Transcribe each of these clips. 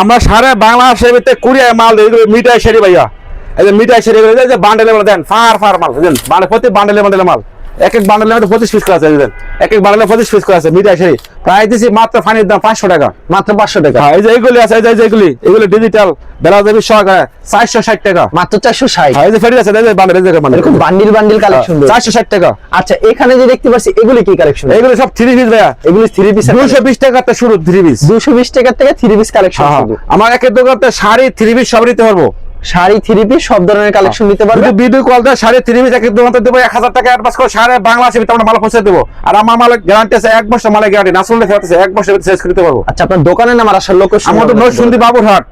আমরা সারা বাংলাদেশের ভিতরে কুড়িয়ে মাল দিই মিঠাই শাড়ি ভাইয়া। এই যে মিঠাই, সারি বান্ডেলে দেন, ফার ফার মাল, বুঝলেন? প্রতি বান্ডেলে বান্ডেলে মাল। এক এক বান্ডেলের মধ্যে পঁচিশ পিস করে আছে এক এক বান্ডেলে পঁচিশ পিস করে আছে মিঠাই শাড়ি প্রায় দিচ্ছি মাত্র ফানির দাম পাঁচশো টাকা মাত্র পাঁচশো টাকা। হ্যাঁ, এই যে এইগুলি আছে এই যে- এই যে এগুলি এগুলো ডিজিটাল সহকারে চারশো ষাট টাকা। মাত্র চারশো ষাট। হ্যাঁ, এই যে ফেরি আছে এই যে বান্ডেল এই যে বান্ডেল এরকম বান্ডিল বান্ডিল কালেকশন চারশো ষাট টাকা। আচ্ছা এখানে যে দেখতে পাচ্ছি এগুলি কি কালেকশন এইগুলো সব থ্রি পিস ভাইয়া। এগুলি থ্রি পিস দুশো বিশ টাকাতে শুরু থ্রি পিস দুশো বিশ টাকার থেকে থ্রি পিস কালেকশন আমার একের দোকানতে শাড়ি থ্রি পিস সব নিতে পারব। শাড়ি থ্রি পিস সব ধরনের কালেকশন নিতে পারবে। ভিডিও কল দেয় সাড়ে তিন মিনিট এক দোকান দেবো এক হাজার টাকা অ্যাডভান্স করে আমরা মাল পৌঁছে দেবো। আর আমার মালের গ্যারান্টি আছে এক বছর মালের গ্যারান্টি না শুনলে ফেরত আছে এক বছর শেষ করতে পারব। আচ্ছা আপনার দোকানের নাম আর লোকেশন আমাদের নরসুন্দি বাবুরহাট।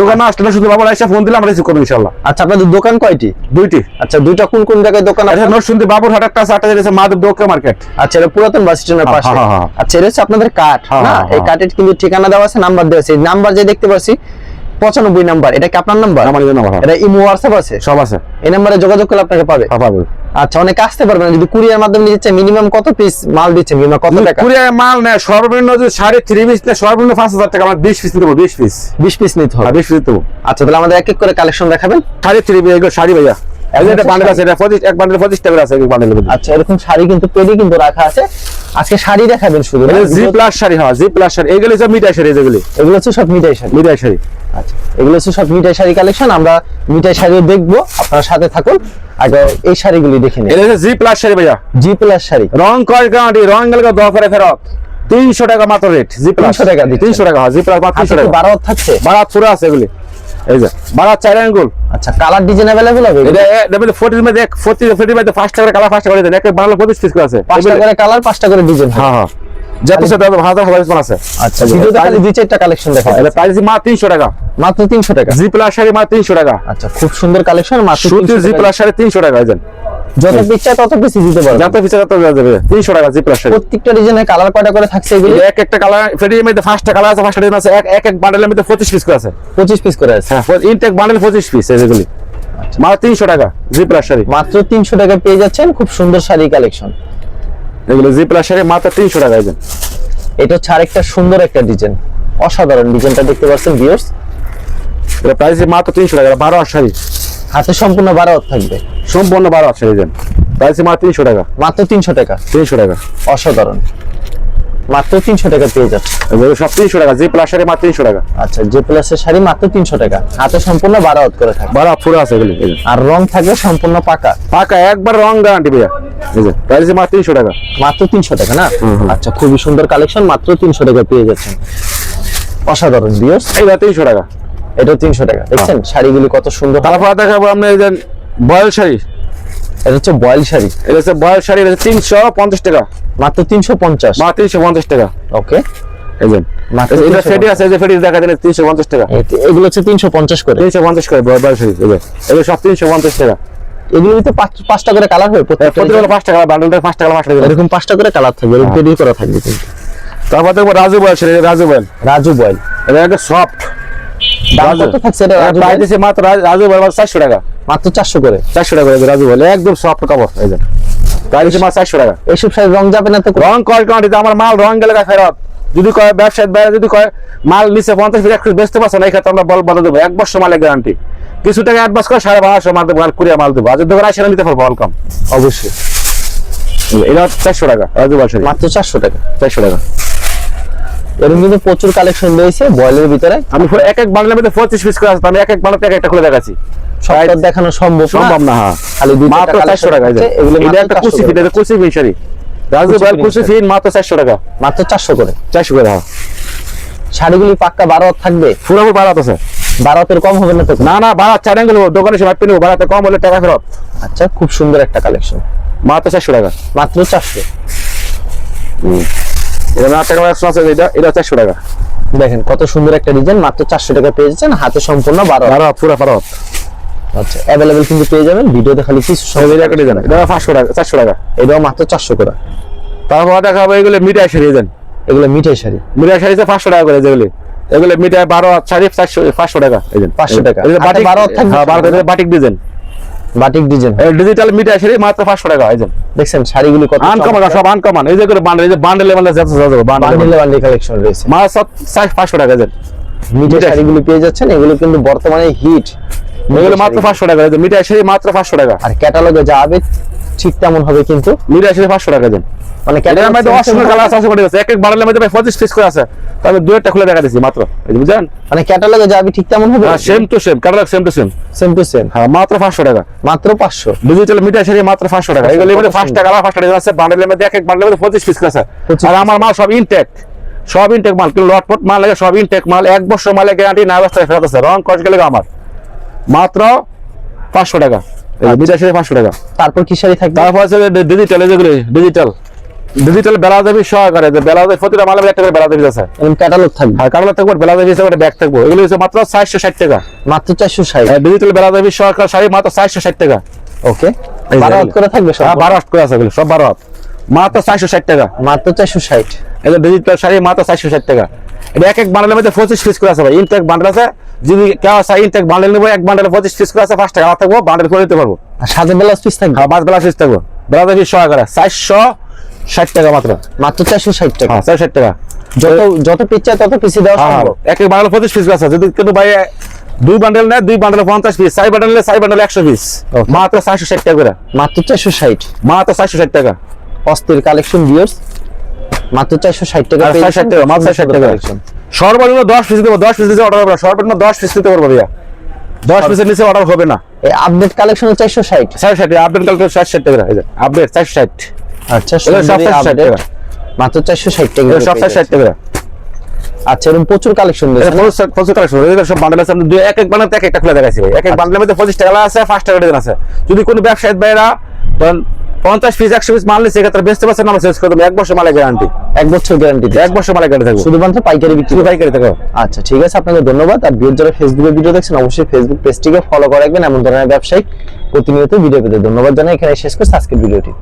দোকানে আসলে বাবুর এসে ফোন দিলে আমরা রিসিভ করব ইনশাল্লাহ আচ্ছা আপনাদের দোকান কয়টি? দুইটি। আচ্ছা দুইটা কোন কোন জায়গায় দোকান আছে নরসুন্দি বাবুরহাট একটা আছে মাধব দোকা মার্কেট। আচ্ছা এটা পুরাতন বাস স্ট্যান্ডের হ্যাঁ, পাশে। হ্যাঁ, হ্যাঁ। আচ্ছা এটা হচ্ছে আপনাদের কাঠ হ্যাঁ, না? হ্যাঁ, এই হ্যাঁ। কাঠের কিন্তু ঠিকানা দেওয়া আছে নাম্বার দেওয়া আছে। নাম্বার যে দেখতে পাচ্ছি পঁচানব্বই নাম্বার এটা কি আপনার নাম্বার? আমার জন্য ভালো। এটা ইমো হোয়াটসঅ্যাপ আছে? সব আছে। এই নাম্বারে যোগাযোগ করলে আপনাকে পাবে। হ্যাঁ, পাবো। আচ্ছা অনেকে আসতে পারবে না যদি কুরিয়ার মাধ্যমে নিতে চায় মিনিমাম কত পিস মাল দিচ্ছেন কিংবা কত টাকা? কুড়িয়ে মাল নেয় সর্বনিম্ন যদি সাড়ে থ্রি পিস নেয় সর্বনিম্ন পাঁচ হাজার টাকা আমরা বিশ পিস দেবো বিশ পিস বিশ পিস নিতে হবে। বিশ পিস দেবো আচ্ছা তাহলে আমাদের এক এক করে কালেকশন দেখাবেন। সাড়ে থ্রি পিস এগুলো শাড়ি ভাইয়া। এই একটা বান্ডেল আছে এটা পঁচিশ এক বান্ডেল পঁচিশ টাকা আছে এক বান্ডেল আচ্ছা এরকম শাড়ি কিন্তু পেডি কিন্তু রাখা আছে। আজকে শাড়ি দেখাবেন শুধু না? জি প্লাস শাড়ি হ্যাঁ জি প্লাস শাড়ি। এইগুলো সব মিঠাই শাড়ি যেগুলি। এগুলো হচ্ছে সব মিঠাই শাড়ি। মিঠাই শাড়ি। আচ্ছা এগুলো হচ্ছে সব শাড়ি কালেকশন আমরা শাড়িও দেখব আপনার সাথে থাকুন। আগে এই শাড়িগুলি দেখে নিন। এটা জি প্লাস শাড়ি ভাইয়া। G plus sari. রং কয় গাঁটি রং গেলে দশ করে ফেরত? তিনশো টাকা মাত্র রেট জি প্লাস টাকা। তিনশো টাকা জি প্লাস মাত্র তিনশো টাকা। বারো থাকছে? বারাত পুরো আছে এগুলি। এই যে বারাত চার আঙ্গুল আচ্ছা কালার ডিজাইন অ্যাভেলেবল হবে এটা ডাবল মধ্যে এক ফোর্টি ফোর্টির মধ্যে পাঁচ টাকা কালার পাঁচ টাকা করে দেন এক বানালে পিস করে আছে। পাঁচটা করে কালার পাঁচটা করে ডিজাইন হ্যাঁ হ্যাঁ। যত সেটা হাজার হাজার পিস আছে। আচ্ছা ভিডিওতে খালি দুই চারটা কালেকশন দেখা এটা প্রাইস মাত্র তিনশো টাকা। মাত্র তিনশো টাকা? জি প্লাস শাড়ি মাত্র তিনশো টাকা। আচ্ছা খুব সুন্দর কালেকশন মাত্র সুতির 300 জি প্লাস শাড়ি তিনশো টাকা এই যত পিকচার তত পিস দিতে পারবে। যত পিস তত দেওয়া যাবে। তিনশো টাকা জি প্লাস শাড়ি। প্রত্যেকটা ডিজাইনের কালার কয়টা করে থাকছে এগুলি? এক একটা কালার ফেডির মধ্যে পাঁচটা কালার আছে এক এক এক বান্ডেলের মধ্যে পঁচিশ পিস করে আছে। পিস করে আছে। হ্যাঁ ইনটেক বান্ডেল পঁচিশ পিস এগুলি। মাত্র তিনশো টাকা জি প্লাস শাড়ি। মাত্র তিনশো টাকা পেয়ে যাচ্ছেন খুব সুন্দর শাড়ি কালেকশন এগুলো জি প্লাস শাড়ি মাত্র তিনশো টাকা যে। এটা হচ্ছে আরেকটা সুন্দর একটা ডিজাইন অসাধারণ ডিজাইনটা দেখতে পাচ্ছেন ভিউয়ার্স এটা প্রাইস মাত্র তিনশো টাকা বারো হাত শাড়ি হাতে সম্পূর্ণ বারো হাত থাকবে। সম্পূর্ণ বারো হাত শাড়ি দেন প্রাইস মাত্র তিনশো টাকা। মাত্র তিনশো টাকা। তিনশো টাকা। অসাধারণ। মাত্র তিনশো টাকা পেয়ে যাচ্ছে। এগুলো সব তিনশো টাকা জি প্লাস শাড়ি মাত্র তিনশো টাকা। আচ্ছা যে প্লাসের শাড়ি মাত্র তিনশো টাকা। হাতে সম্পূর্ণ বারো হাত করে থাকে বারো হাত পুরো আছে এগুলি। আর রং থাকবে সম্পূর্ণ পাকা। পাকা একবার রং গ্যারান্টি ভাইয়া। প্রাইস মাত্র তিনশো টাকা। মাত্র তিনশো টাকা না? আচ্ছা খুবই সুন্দর কালেকশন মাত্র তিনশো টাকা পেয়ে যাচ্ছেন। অসাধারণ ভিউয়ার্স এইটা তিনশো টাকা। এটা তিনশো টাকা দেখছেন? শাড়িগুলি কত সুন্দর। তারপর দেখাবো আমরা এই যে বয়েল শাড়ি। এটা হচ্ছে বয়েল শাড়ি। এটা হচ্ছে বয়েল শাড়ি এটা তিনশো পঞ্চাশ টাকা। মাত্র তিনশো পঞ্চাশ। মাত্র তিনশো পঞ্চাশ টাকা। ওকে। মাত্র এটা ফেডি আছে যে ফেডি দেখা দিলে তিনশো পঞ্চাশ টাকা। এগুলো হচ্ছে তিনশো পঞ্চাশ করে। তিনশো পঞ্চাশ করে বয়েল শাড়ি এগুলো সব তিনশো পঞ্চাশ টাকা। এগুলো পাঁচটা করে কালার হবে প্রত্যেকটা প্রতিগুলো পাঁচ টাকা বান্ডেলটা পাঁচ টাকা পাঁচ এরকম পাঁচটা করে কালার থাকবে এরকম রেডি করা থাকবে কিন্তু। তারপর দেখব Raju voile Raju voile. Raju voile. এটা একটা সফট রাজু। মাত্র বয়েল চারশো টাকা। মাত্র চারশো করে? চারশো টাকা করে রাজু বয়েল। একদম সফট কাপড় এই যে। প্রাইস মাত্র চারশো টাকা। এইসব রং যাবে না তো? রং কোয়ান্টিটি আমার মাল রং গেলে ফেরত যদি কয় ব্যবসায় বাইরে যদি কয় মাল নিচে পঞ্চাশ ফিট একটু বেচতে পারছে না এই ক্ষেত্রে আমরা বল বলে দেবো। এক বছর মালের গ্যারান্টি কিছু টাকা অ্যাডভান্স করে সাড়ে বারোশো মাল দেবো কুড়িয়ে মাল দেবো। যদি দোকান আসে নিতে পারব ওয়েলকাম অবশ্যই। এটা চারশো টাকা মাত্র চারশো টাকা। চারশো টাকা। এরকম কিন্তু প্রচুর কালেকশন রয়েছে বয়েলের ভিতরে। আমি পুরো এক এক বান্ডেলের মধ্যে পঁচিশ পিস করে আসতাম আমি এক এক বান্ডেল থেকে একটা খুলে দেখাচ্ছি। সবটা দেখানো সম্ভব সম্ভব না হ্যাঁ। খালি দুই মাত্র চারশো টাকা এগুলো এটা একটা কুচি ফিট এটা কুচি ফিশারি রাজু বয়েল কুচি ফিট মাত্র চারশো টাকা। মাত্র চারশো করে? চারশো করে হ্যাঁ। শাড়িগুলি পাক্কা বারো হাত থাকবে? পুরো বাড়াত আছে। বারো হাতের কম হবে না তো? না না বাড়াত চার অ্যাঙ্গেল দোকানে সে মাপে নেব বাড়াতে কম হলে টাকা ফেরত। আচ্ছা খুব সুন্দর একটা কালেকশন মাত্র চারশো টাকা। মাত্র চারশো? এটা না টাকা আছে এটা এটা চারশো টাকা। দেখেন কত সুন্দর একটা ডিজাইন মাত্র চারশো টাকা পেয়ে যাচ্ছেন হাতে সম্পূর্ণ বারো হাত। বারো পুরো বারো আচ্ছা অ্যাভেলেবেল কিন্তু পেয়ে যাবেন ভিডিওতে খালি কিছু সময় এটা একটা ডিজাইন এটা পাঁচশো টাকা চারশো টাকা। এটাও মাত্র চারশো করে। তারপর দেখাবো এগুলো মিঠাই শাড়ি দেন এগুলো শাড়ি। পাঁচশো টাকা করে যেগুলি এগুলো। বারো শাড়ি চারশো পাঁচশো টাকা 500 টাকা। বাটিক বারো হ্যাঁ বারো batik design. Batik design. Digital sari মাত্র পাঁচশো টাকা এই দেখছেন শাড়িগুলি কত আনকমন সব আনকমন। এই যে করে বান্ডেল এই যে বান্ডেলে বান্ডেল যাচ্ছে যাচ্ছে বান্ডেল কালেকশন রয়েছে। মাছ সব পাঁচশো টাকা মিটার। শাড়িগুলো পেয়ে যাচ্ছেন এগুলো কিন্তু বর্তমানে হিট এগুলো মাত্র পাঁচশো টাকা মিটার শাড়ি মাত্র পাঁচশো টাকা। আর ক্যাটালগে যা হবে ঠিক তেমন হবে কিন্তু। মিটার শাড়ি পাঁচশো টাকা দেন মানে এটার মধ্যে অসংখ্য কালার আছে অসংখ্য আছে এক এক বান্ডেলের মধ্যে ভাই পঁচিশ পিস করে আছে। তবে দু একটা খুলে দেখা দিচ্ছি মাত্র। এই যে মানে ক্যাটালগে যা ঠিক তেমন হবে? Same to same catalogue same to same same to same হ্যাঁ মাত্র পাঁচশো টাকা। মাত্র পাঁচশো। ডিজিটাল মিটার শাড়ি মাত্র পাঁচশো টাকা। এগুলো মধ্যে কত ফার্স্ট টাকা ফার্স্ট টাকা আছে। বান্ডেলের মধ্যে এক এক বান্ডেলের মধ্যে পঁচিশ পিস করে আছে। আর আমার মাল সব ইনটেক সব ইনটেক মাল কিন্তু লটপট মাল লাগে সব ইনটেক মাল। এক বছর মালে গ্যারান্টি না অবস্থায় ফেরত আছে। রং কস গেলে আমার। মাত্র পাঁচশো টাকা। মিটার শাড়ি পাঁচশো টাকা। তারপর কি শাড়ি থাকবে? তারপর আছে ডিজিটাল যেগুলো ডিজিটাল ডিজিটাল বেলা দেবী সহকারে যে প্রতিটা মালের একটা করে আছে। এরকম ক্যাটালগ থাকবে। আর কারণ থাকবে হিসেবে ব্যাগ থাকব। এগুলো হচ্ছে মাত্র চারশো ষাট টাকা। মাত্র চারশো ষাট। ডিজিটাল বেলা দেবী সহকার শাড়ি মাত্র চারশো ষাট টাকা। ওকে। হাত করে থাকবে সব? হ্যাঁ হাত করে আছে এগুলো সব হাত। মাত্র টাকা। মাত্র ডিজিটাল শাড়ি মাত্র চারশো ষাট টাকা। এটা এক এক বান্ডেলের মধ্যে পঁচিশ পিস করে আছে ভাই। ইনটেক বান্ডেল আছে। যদি কেউ আছে ইনটেক বান্ডেল নেব এক বান্ডেলে পঁচিশ পিস করে আছে টাকা। থাকব বান্ডেল করে দিতে পারব। আর সাথে ব্লাউজ পিস থাকবে? হ্যাঁ পাঁচ বেলা পিস থাকব। সহকারে চারশো ষাট টাকা মাত্র। মাত্র চারশো ষাট টাকা। হ্যাঁ চারশো ষাট টাকা। যত যত পিস চায় তত পিসি দেওয়া হ্যাঁ, সম্ভব। এক বান্ডেল পঁচিশ পিস আছে। যদি কিন্তু ভাই দুই বান্ডেল নেয় দুই বান্ডেল পঞ্চাশ পিস চার বান্ডেল নেয় চার বান্ডেল একশো পিস মাত্র চারশো ষাট টাকা করে। মাত্র চারশো ষাট। মাত্র চারশো ষাট টাকা। অস্থির কালেকশন ভিউয়ার্স মাত্র চারশো ষাট টাকা ষাট টাকা মাত্র ষাট টাকা। collection। সর্বনিম্ন দশ পিস দেবো দশ পিস দিতে অর্ডার হবে না। সর্বনিম্ন দশ পিস দিতে পারব ভাইয়া। দশ পিসের নিচে অর্ডার হবে না। এই আপডেট কালেকশন চারশো ষাট। চারশো ষাট আপডেট কালকে চারশো ষাট টাকা আপডেট চারশো ষাট। আচ্ছা এগুলো সব সুন্দরী 460 update। টাকা। মাত্র চারশো ষাট টাকা এগুলো ষাট টাকা আচ্ছা এরকম প্রচুর কালেকশন প্রচুর প্রচুর কালেকশন সব বান্ডেল আছে। দুই- এক এক বান্ডেল এক একটা খুলে দেখাচ্ছি ভাই। এক এক বান্ডেলের মধ্যে পঁচিশ টাকা আছে পাঁচ টাকা ডিজাইন আছে। যদি কোনো ব্যবসায়ী ভাইরা ধরেন পঞ্চাশ পিস একশো পিস মাল নিচ্ছে সেক্ষেত্রে বেচতে পারছেন না শেষ করে দেবো। এক বছর গ্যারান্টি এক বছর গ্যারান্টি এক বছর মালে গ্যারান্টি থাকব। শুধুমাত্র পাইকারি বিক্রি পাইকারি আচ্ছা ঠিক আছে আপনাকে ধন্যবাদ। আর ভিডিও যারা ফেসবুকে ভিডিও দেখছেন অবশ্যই ফেসবুক পেজটিকে ফলো করে রাখবেন। এমন ধরনের ব্যবসায়িক প্রতিনিয়ত ভিডিও পেতে ধন্যবাদ জানাই। এখানে শেষ করছি আজকের ভিডিওটি